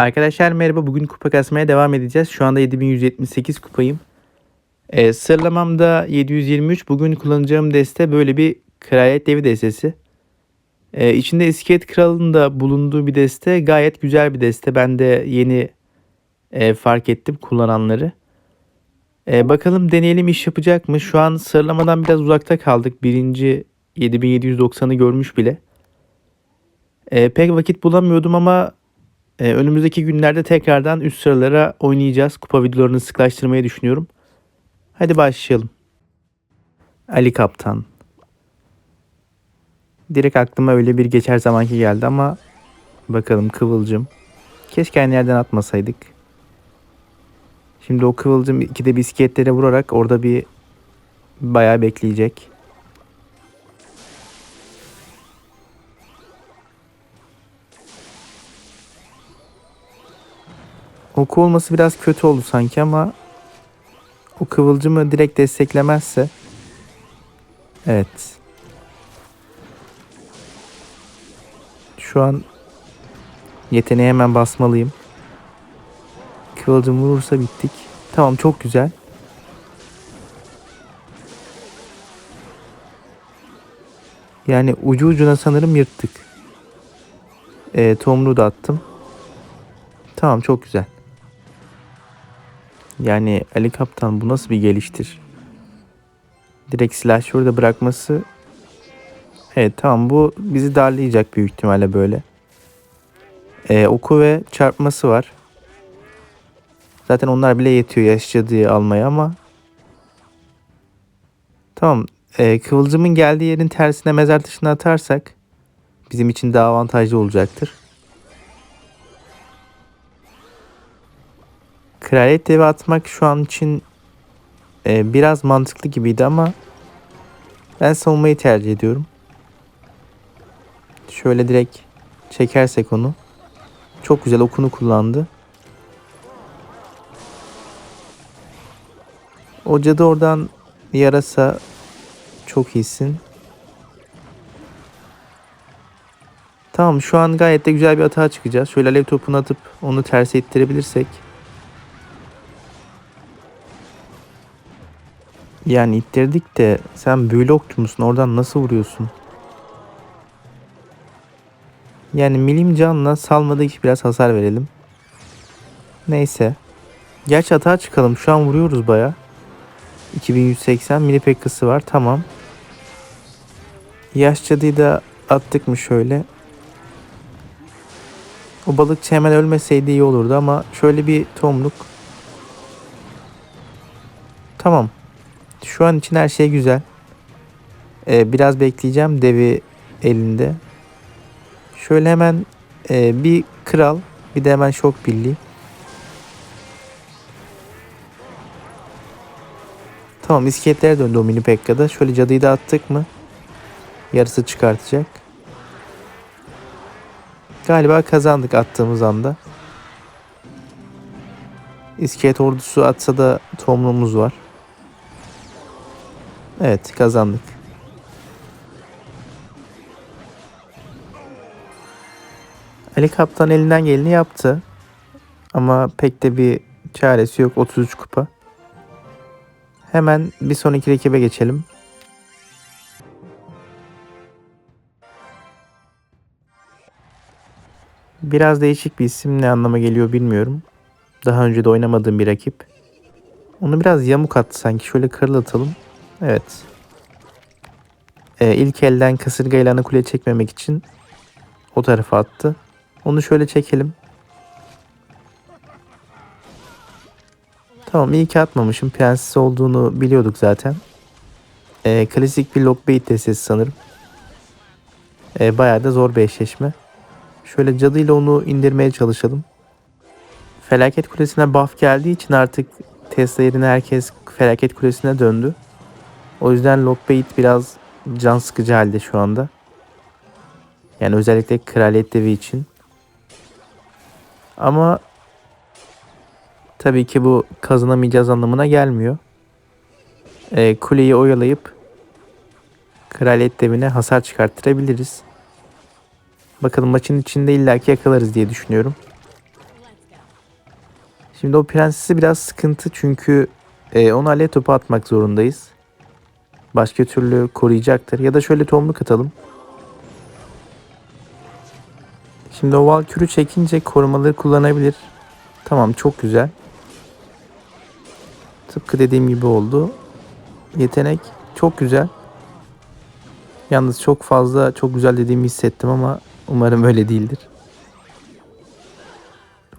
Arkadaşlar merhaba. Bugün kupa kasmaya devam edeceğiz. Şu anda 7178 kupayım. Ee, sıralamamda 723. Bugün kullanacağım deste böyle bir kraliyet devi destesi. Ee, içinde iskelet kralının da bulunduğu bir deste. Gayet güzel bir deste. Ben de yeni e, fark ettim kullananları. Ee, bakalım deneyelim iş yapacak mı? Şu an sıralamadan biraz uzakta kaldık. Birinci 7790'ı görmüş bile. Ee, pek vakit bulamıyordum ama ee, önümüzdeki günlerde tekrardan üst sıralara oynayacağız. Kupa videolarını sıklaştırmayı düşünüyorum. Hadi başlayalım. Ali Kaptan. Direkt aklıma öyle bir geçer zamanki geldi ama bakalım Kıvılcım. Keşke aynı yerden atmasaydık. Şimdi o Kıvılcım ikide bisikletlere vurarak orada bir bayağı bekleyecek. Oku olması biraz kötü oldu sanki ama o kıvılcımı direkt desteklemezse evet şu an yeteneğe hemen basmalıyım. Kıvılcım vurursa bittik. Tamam çok güzel. Yani ucu ucuna sanırım yırttık. E, tomruğu da attım. Tamam çok güzel. Yani Ali Kaptan bu nasıl bir geliştir? Direkt silah şurada bırakması. Evet tamam bu bizi darlayacak büyük ihtimalle böyle. Ee, oku ve çarpması var. Zaten onlar bile yetiyor yaşadığı almaya ama. Tamam. Ee, kıvılcımın geldiği yerin tersine mezar taşını atarsak bizim için daha avantajlı olacaktır. Kraliyet devi atmak şu an için e, biraz mantıklı gibiydi ama ben savunmayı tercih ediyorum. Şöyle direkt çekersek onu. Çok güzel okunu kullandı. O cadı oradan yarasa çok iyisin. Tamam şu an gayet de güzel bir atağa çıkacağız. Şöyle alev topunu atıp onu ters ettirebilirsek. Yani ittirdik de sen büyülü okçu musun? Oradan nasıl vuruyorsun? Yani milim canla salmadık biraz hasar verelim. Neyse. Gerçi hata çıkalım. Şu an vuruyoruz baya. 2180 mini pekkası var. Tamam. Yaş cadıyı da attık mı şöyle. O balıkçı hemen ölmeseydi iyi olurdu ama şöyle bir tomruk. Tamam. Şu an için her şey güzel. Ee, biraz bekleyeceğim devi elinde. Şöyle hemen e, bir kral bir de hemen şok birliği. Tamam iskeletler döndü o mini pekkada. Şöyle cadıyı da attık mı? Yarısı çıkartacak. Galiba kazandık attığımız anda. İskelet ordusu atsa da tomluğumuz var. Evet kazandık. Ali Kaptan elinden geleni yaptı. Ama pek de bir çaresi yok. 33 kupa. Hemen bir sonraki rakibe geçelim. Biraz değişik bir isim ne anlama geliyor bilmiyorum. Daha önce de oynamadığım bir rakip. Onu biraz yamuk attı sanki. Şöyle kırlatalım. Evet. Ee, ilk elden kasırga ilanı kuleye çekmemek için o tarafa attı. Onu şöyle çekelim. Tamam iyi ki atmamışım. Prenses olduğunu biliyorduk zaten. Ee, klasik bir lockbait destesi sanırım. Ee, bayağı da zor bir eşleşme. Şöyle cadıyla onu indirmeye çalışalım. Felaket kulesine buff geldiği için artık Tesla herkes felaket kulesine döndü. O yüzden Lockbait biraz can sıkıcı halde şu anda. Yani özellikle kraliyet devi için. Ama tabii ki bu kazanamayacağız anlamına gelmiyor. E, kuleyi oyalayıp kraliyet devine hasar çıkarttırabiliriz. Bakalım maçın içinde illaki yakalarız diye düşünüyorum. Şimdi o prensesi biraz sıkıntı çünkü e, onu alev topu atmak zorundayız. Başka türlü koruyacaktır. Ya da şöyle tomruk atalım. Şimdi o Valkür'ü çekince korumaları kullanabilir. Tamam çok güzel. Tıpkı dediğim gibi oldu. Yetenek çok güzel. Yalnız çok fazla çok güzel dediğimi hissettim ama umarım öyle değildir.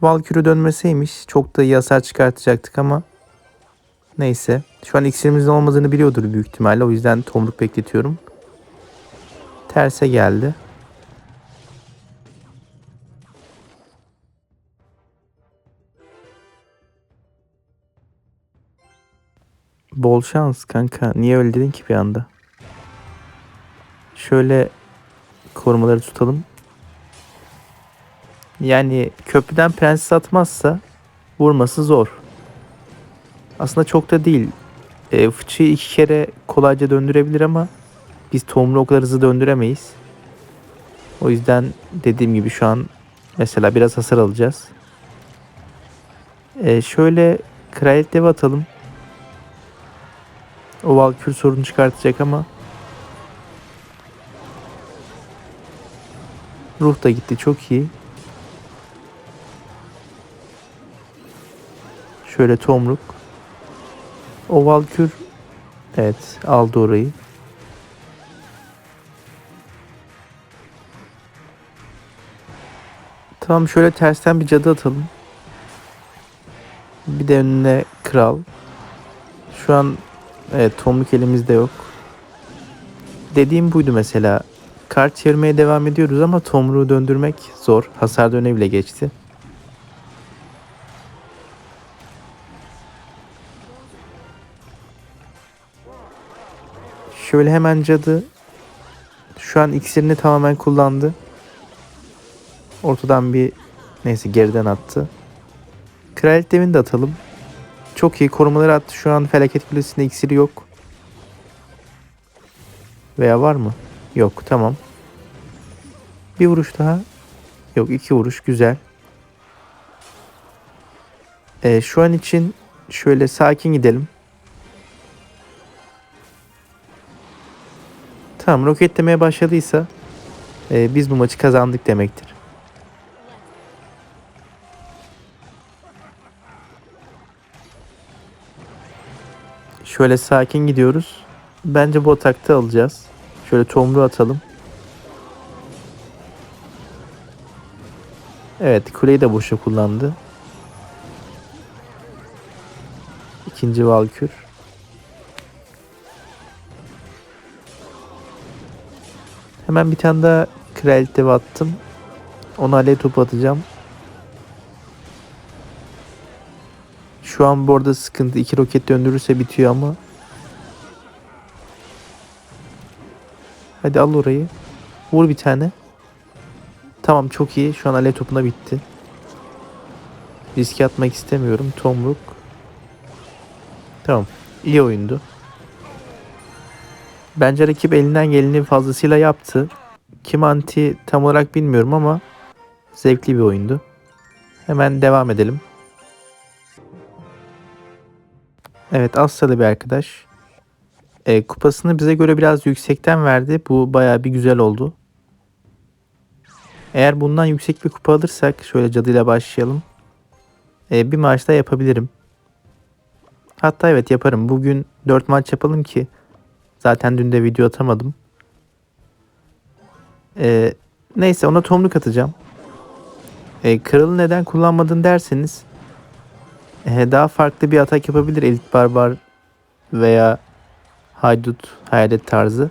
Valkür'ü dönmeseymiş çok da iyi hasar çıkartacaktık ama neyse. Şu an iksirimizin olmadığını biliyordur büyük ihtimalle. O yüzden tomruk bekletiyorum. Terse geldi. Bol şans kanka. Niye öyle dedin ki bir anda? Şöyle korumaları tutalım. Yani köprüden prenses atmazsa vurması zor. Aslında çok da değil. E, fıçıyı iki kere kolayca döndürebilir ama biz tohumlu o kadar hızlı döndüremeyiz. O yüzden dediğim gibi şu an mesela biraz hasar alacağız. E, şöyle kraliyet devi atalım. O Valkür sorun çıkartacak ama Ruh da gitti çok iyi. Şöyle tomruk. O Valkür evet aldı orayı. Tamam şöyle tersten bir cadı atalım. Bir de önüne kral. Şu an evet tomruk elimizde yok. Dediğim buydu mesela. Kart çevirmeye devam ediyoruz ama tomruğu döndürmek zor. Hasar döne bile geçti. Şöyle hemen cadı şu an iksirini tamamen kullandı. Ortadan bir neyse geriden attı. Kraliyet devini de atalım. Çok iyi korumaları attı. Şu an felaket kulesinde iksiri yok. Veya var mı? Yok tamam. Bir vuruş daha. Yok iki vuruş güzel. Ee, şu an için şöyle sakin gidelim. Tamam roketlemeye başladıysa e, biz bu maçı kazandık demektir. Şöyle sakin gidiyoruz. Bence bu atakta alacağız. Şöyle tomru atalım. Evet kuleyi de boşa kullandı. İkinci Valkür. Hemen bir tane daha kraliyet attım. Ona alev topu atacağım. Şu an bu arada sıkıntı. iki roket döndürürse bitiyor ama. Hadi al orayı. Vur bir tane. Tamam çok iyi. Şu an alev topuna bitti. Riske atmak istemiyorum. Tomruk. Tamam. İyi oyundu. Bence rakip elinden geleni fazlasıyla yaptı. Kim anti tam olarak bilmiyorum ama zevkli bir oyundu. Hemen devam edelim. Evet Asyalı bir arkadaş. E, kupasını bize göre biraz yüksekten verdi. Bu baya bir güzel oldu. Eğer bundan yüksek bir kupa alırsak şöyle cadıyla başlayalım. E, bir maç daha yapabilirim. Hatta evet yaparım. Bugün 4 maç yapalım ki zaten dün de video atamadım. E, neyse ona tomruk atacağım. E, kralı neden kullanmadın derseniz e, daha farklı bir atak yapabilir elit barbar veya haydut hayalet tarzı.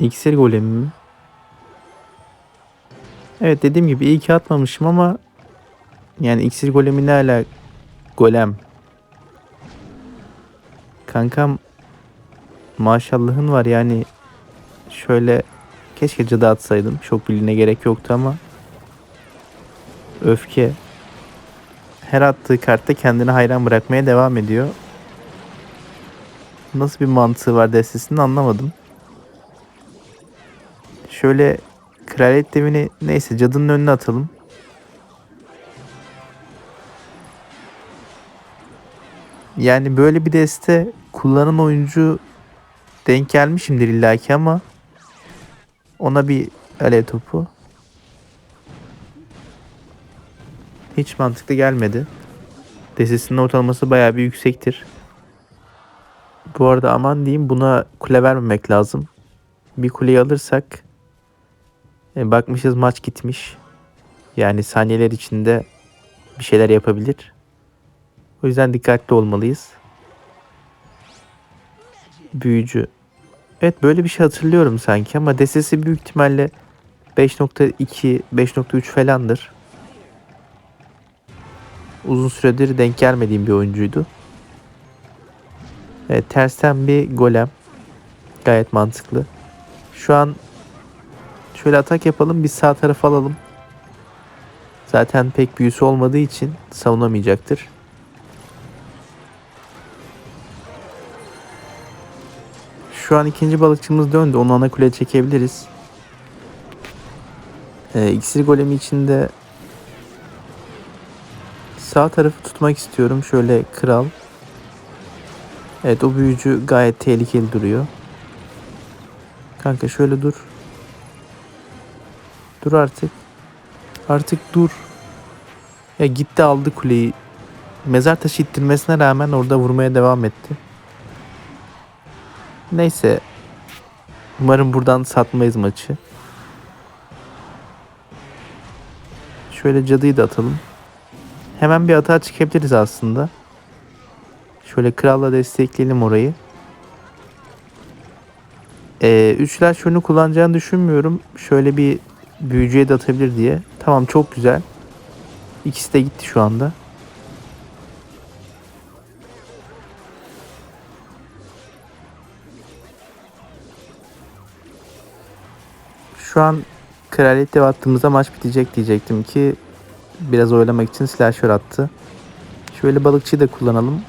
İksir golemi mi? Evet dediğim gibi iyi ki atmamışım ama yani iksir golemi ne ala golem. Kankam maşallahın var yani şöyle keşke cadı atsaydım. Çok biline gerek yoktu ama öfke her attığı kartta kendini hayran bırakmaya devam ediyor. Nasıl bir mantığı var destesini anlamadım. Şöyle Kraliyet devini neyse cadının önüne atalım. Yani böyle bir deste kullanan oyuncu denk gelmişimdir illaki ama ona bir alev topu hiç mantıklı gelmedi. Destesinin ortalaması bayağı bir yüksektir. Bu arada aman diyeyim buna kule vermemek lazım. Bir kuleyi alırsak e, bakmışız maç gitmiş. Yani saniyeler içinde bir şeyler yapabilir. O yüzden dikkatli olmalıyız. Büyücü. Evet böyle bir şey hatırlıyorum sanki ama destesi büyük ihtimalle 5.2, 5.3 falandır. Uzun süredir denk gelmediğim bir oyuncuydu. Evet, tersten bir golem. Gayet mantıklı. Şu an şöyle atak yapalım. Biz sağ tarafa alalım. Zaten pek büyüsü olmadığı için savunamayacaktır. Şu an ikinci balıkçımız döndü. Onu ana kule çekebiliriz. Ee, iksir golemi içinde sağ tarafı tutmak istiyorum. Şöyle kral. Evet o büyücü gayet tehlikeli duruyor. Kanka şöyle dur. Dur artık. Artık dur. Ya gitti aldı kuleyi. Mezar taşı ittirmesine rağmen orada vurmaya devam etti. Neyse. Umarım buradan satmayız maçı. Şöyle cadıyı da atalım. Hemen bir atağa çıkabiliriz aslında. Şöyle kralla destekleyelim orayı. Ee, üçler şunu kullanacağını düşünmüyorum. Şöyle bir büyücüye de atabilir diye. Tamam çok güzel. İkisi de gitti şu anda. Şu an kraliyet dev attığımızda maç bitecek diyecektim ki biraz oylamak için slasher attı. Şöyle balıkçıyı da kullanalım.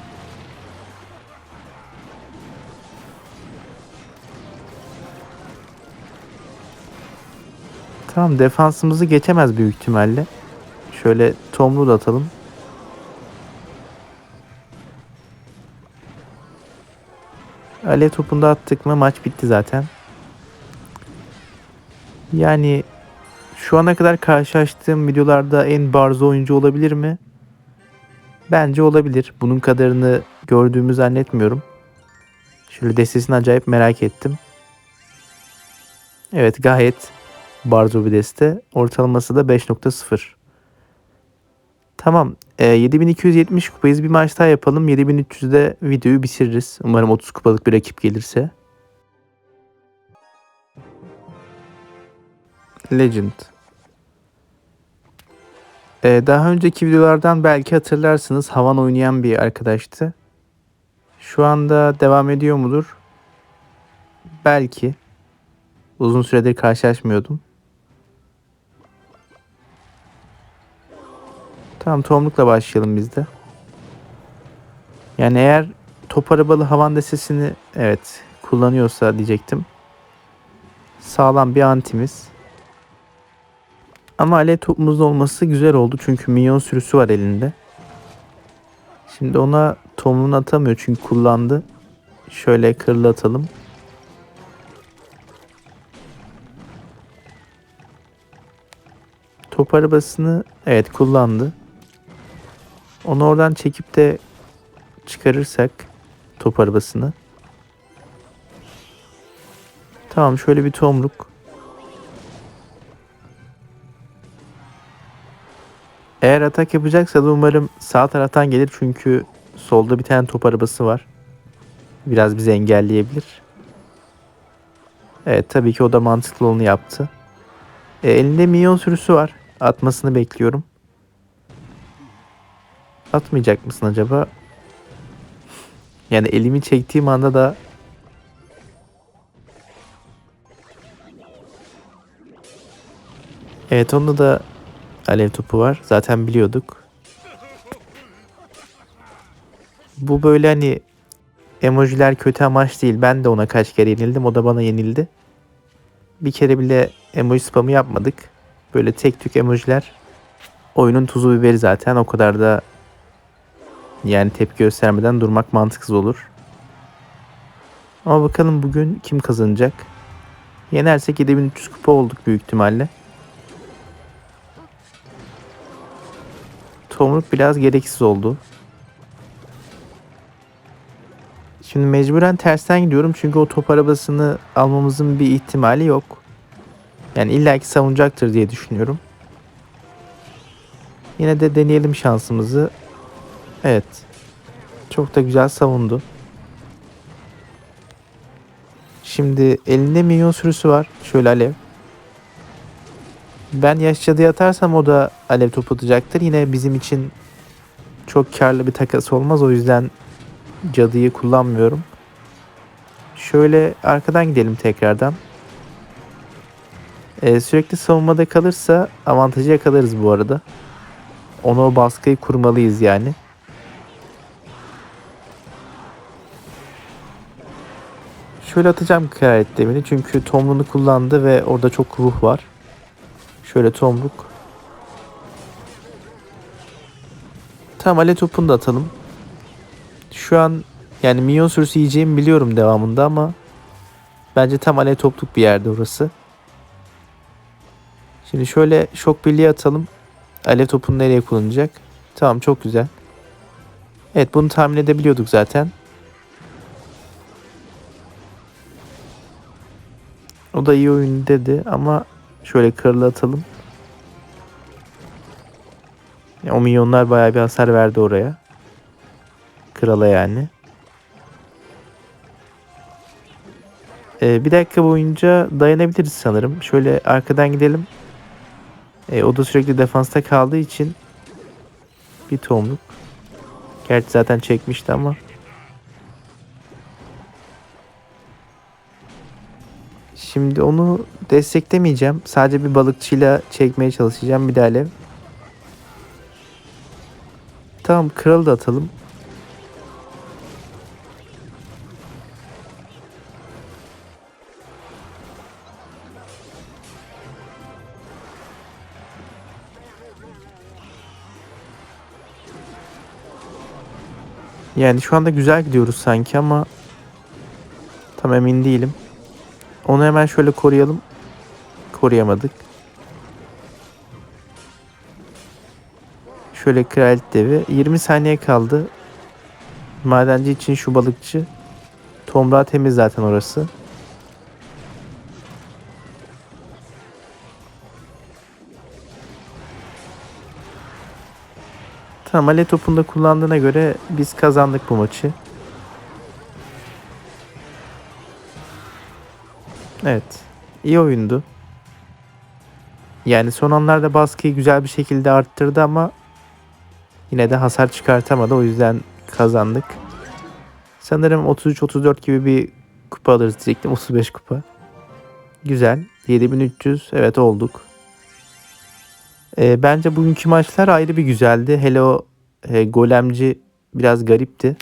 Tamam defansımızı geçemez büyük ihtimalle. Şöyle tomru da atalım. Alev topunu da attık mı maç bitti zaten. Yani şu ana kadar karşılaştığım videolarda en barzo oyuncu olabilir mi? Bence olabilir. Bunun kadarını gördüğümü zannetmiyorum. Şöyle destesini acayip merak ettim. Evet gayet barzo bir deste. Ortalaması da 5.0. Tamam. E, 7270 kupayız. Bir maç daha yapalım. 7300'de videoyu bitiririz. Umarım 30 kupalık bir rakip gelirse. Legend. Ee, daha önceki videolardan belki hatırlarsınız Havan oynayan bir arkadaştı. Şu anda devam ediyor mudur? Belki. Uzun süredir karşılaşmıyordum. Tamam tohumlukla başlayalım biz de. Yani eğer top arabalı havan desesini evet kullanıyorsa diyecektim. Sağlam bir antimiz. Ama alev topumuzda olması güzel oldu çünkü minyon sürüsü var elinde. Şimdi ona tohumunu atamıyor çünkü kullandı. Şöyle kırılı atalım. Top arabasını evet kullandı. Onu oradan çekip de çıkarırsak top arabasını. Tamam şöyle bir tomruk. Eğer atak yapacaksa da umarım sağ taraftan gelir çünkü solda bir tane top arabası var. Biraz bizi engelleyebilir. Evet tabii ki o da mantıklı olanı yaptı. E, elinde minyon sürüsü var. Atmasını bekliyorum. Atmayacak mısın acaba? Yani elimi çektiğim anda da Evet onda da alev topu var. Zaten biliyorduk. Bu böyle hani emojiler kötü amaç değil. Ben de ona kaç kere yenildim. O da bana yenildi. Bir kere bile emoji spamı yapmadık. Böyle tek tük emojiler oyunun tuzu biberi zaten. O kadar da Yani tepki göstermeden durmak mantıksız olur. Ama bakalım bugün kim kazanacak? Yenersek 7300 kupa olduk büyük ihtimalle. Tomruk biraz gereksiz oldu. Şimdi mecburen tersten gidiyorum çünkü o top arabasını almamızın bir ihtimali yok. Yani illaki savunacaktır diye düşünüyorum. Yine de deneyelim şansımızı. Evet. Çok da güzel savundu. Şimdi elinde minyon sürüsü var. Şöyle alev. Ben yaş cadıya atarsam o da alev topu atacaktır. Yine bizim için çok karlı bir takas olmaz. O yüzden cadıyı kullanmıyorum. Şöyle arkadan gidelim tekrardan. Ee, sürekli savunmada kalırsa avantajı yakalarız bu arada. Ona o baskıyı kurmalıyız yani. Şöyle atacağım kraliyet devini çünkü tomruğunu kullandı ve orada çok ruh var. Şöyle tomruk. Tamam ale topunu da atalım. Şu an yani minyon sürüsü yiyeceğimi biliyorum devamında ama bence tam ale topluk bir yerde orası. Şimdi şöyle şok birliği atalım. Alev topunu nereye kullanacak? Tamam çok güzel. Evet bunu tahmin edebiliyorduk zaten. O da iyi oyun dedi ama şöyle kralı atalım. Ya, o milyonlar bayağı bir hasar verdi oraya. Krala yani. Ee, bir dakika boyunca dayanabiliriz sanırım. Şöyle arkadan gidelim. E, o da sürekli defansta kaldığı için bir tohumluk. Gerçi zaten çekmişti ama. Şimdi onu desteklemeyeceğim. Sadece bir balıkçıyla çekmeye çalışacağım bir de alev. Tamam kralı da atalım. Yani şu anda güzel gidiyoruz sanki ama tam emin değilim. Onu hemen şöyle koruyalım. Koruyamadık. Şöyle kraliyet devi. 20 saniye kaldı. Madenci için şu balıkçı. Tomrağı temiz zaten orası. Tamam ale topunu da kullandığına göre biz kazandık bu maçı. Evet. iyi oyundu. Yani son anlarda baskıyı güzel bir şekilde arttırdı ama yine de hasar çıkartamadı. O yüzden kazandık. Sanırım 33-34 gibi bir kupa alırız diyecektim. 35 kupa. Güzel. 7300 evet olduk. E, bence bugünkü maçlar ayrı bir güzeldi. Hele o e, golemci biraz garipti.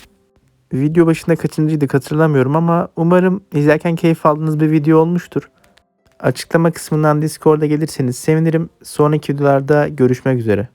Video başında kaçıncıydı hatırlamıyorum ama umarım izlerken keyif aldığınız bir video olmuştur. Açıklama kısmından Discord'a gelirseniz sevinirim. Sonraki videolarda görüşmek üzere.